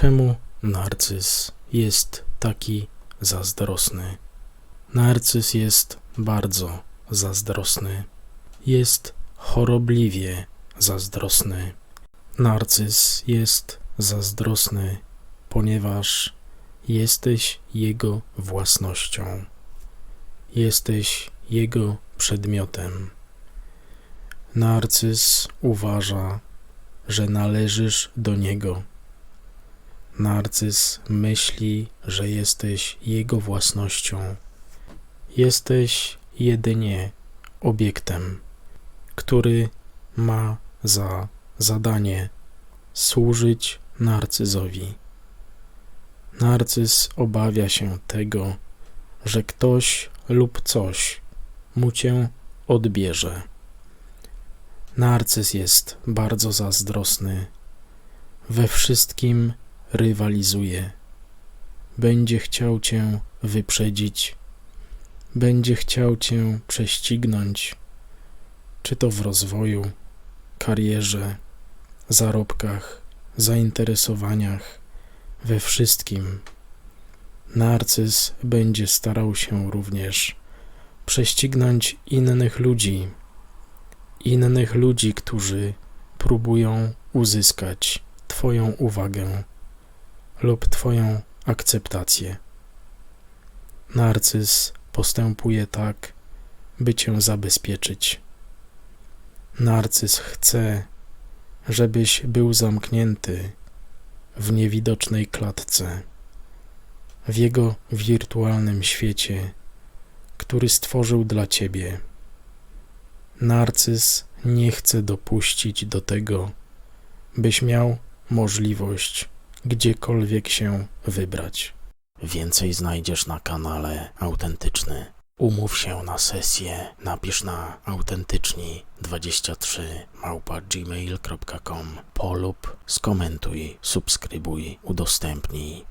Czemu narcyz jest taki zazdrosny? Narcyz jest bardzo zazdrosny. Jest chorobliwie zazdrosny. Narcyz jest zazdrosny, ponieważ jesteś jego własnością. Jesteś jego przedmiotem. Narcyz uważa, że należysz do niego. Narcyz myśli, że jesteś jego własnością. Jesteś jedynie obiektem, który ma za zadanie służyć narcyzowi. Narcyz obawia się tego, że ktoś lub coś mu cię odbierze. Narcyz jest bardzo zazdrosny. We wszystkim rywalizuje. Będzie chciał cię wyprzedzić. Będzie chciał cię prześcignąć, czy to w rozwoju, karierze, zarobkach, zainteresowaniach, we wszystkim. Narcyz będzie starał się również prześcignąć innych ludzi, innych ludzi, którzy próbują uzyskać Twoją uwagę lub Twoją akceptację. Narcyz postępuje tak, by Cię zabezpieczyć. Narcyz chce, żebyś był zamknięty w niewidocznej klatce, w jego wirtualnym świecie, który stworzył dla Ciebie. Narcyz nie chce dopuścić do tego, byś miał możliwość gdziekolwiek się wybrać. Więcej znajdziesz na kanale Autentyczny. Umów się na sesję, napisz na autentyczni23 małpa gmail.com polub, skomentuj, subskrybuj, udostępnij.